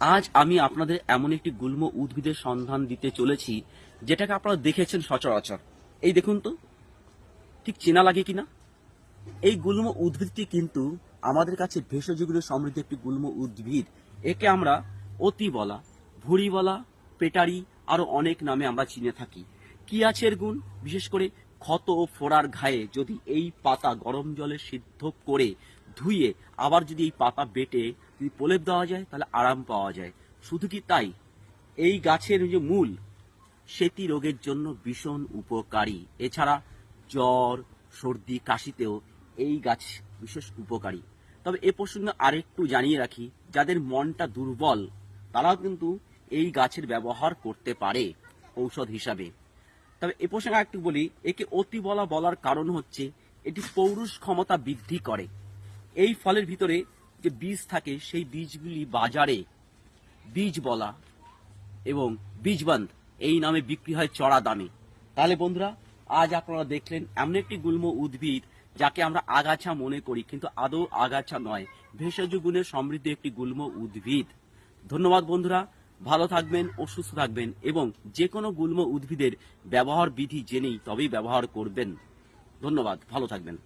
আজ আমি আপনাদের এমন একটি গুল্ম উদ্ভিদের সন্ধান দিতে চলেছি, যেটাকে আপনারা দেখেছেন সচরাচর। এই দেখুন তো, ঠিক চেনা লাগে কিনা? এই গুল্ম উদ্ভিদটি কিন্তু আমাদের কাছে ভেষজগুলো সমৃদ্ধ একটি গুল্ম উদ্ভিদ। একে আমরা অতি বলা, ভুড়ি বলা, পেটারি, আরও অনেক নামে আমরা চিনে থাকি। কি আছে এর গুণ? বিশেষ করে ক্ষত ও ফোড়ার ঘায়ে যদি এই পাতা গরম জলে সিদ্ধ করে ধুয়ে আবার যদি এই পাতা বেটে যদি প্রলেপ দেওয়া যায়, তাহলে আরাম পাওয়া যায়। শুধু কি তাই? এই গাছের যে মূল সেতি রোগের জন্য ভীষণ উপকারী। এছাড়া জ্বর, সর্দি, কাশিতেও এই গাছ বিশেষ উপকারী। তবে এ প্রসঙ্গে আরেকটু জানিয়ে রাখি, যাদের মনটা দুর্বল, তারাও কিন্তু এই গাছের ব্যবহার করতে পারে ঔষধ হিসাবে। তবে এ প্রসঙ্গে একটু বলি, একে অতি বলা বলার কারণ হচ্ছে, এটি পৌরুষ ক্ষমতা বৃদ্ধি করে। এই ফলের ভিতরে যে বীজ থাকে, সেই বীজগুলি বাজারে বীজ বলা এবং বীজবন্ধ, এই নামে বিক্রি হয় চড়া দামে। তাহলে বন্ধুরা, আজ আপনারা দেখলেন এমন একটি গুল্ম উদ্ভিদ যাকে আমরা আগাছা মনে করি, কিন্তু আদৌ আগাছা নয়, ভেষজ গুণের সমৃদ্ধ একটি গুল্ম উদ্ভিদ। ধন্যবাদ বন্ধুরা, ভালো থাকবেন ও সুস্থ থাকবেন এবং যে কোনো গুল্ম উদ্ভিদের ব্যবহার বিধি জেনেই তবেই ব্যবহার করবেন। ধন্যবাদ, ভালো থাকবেন।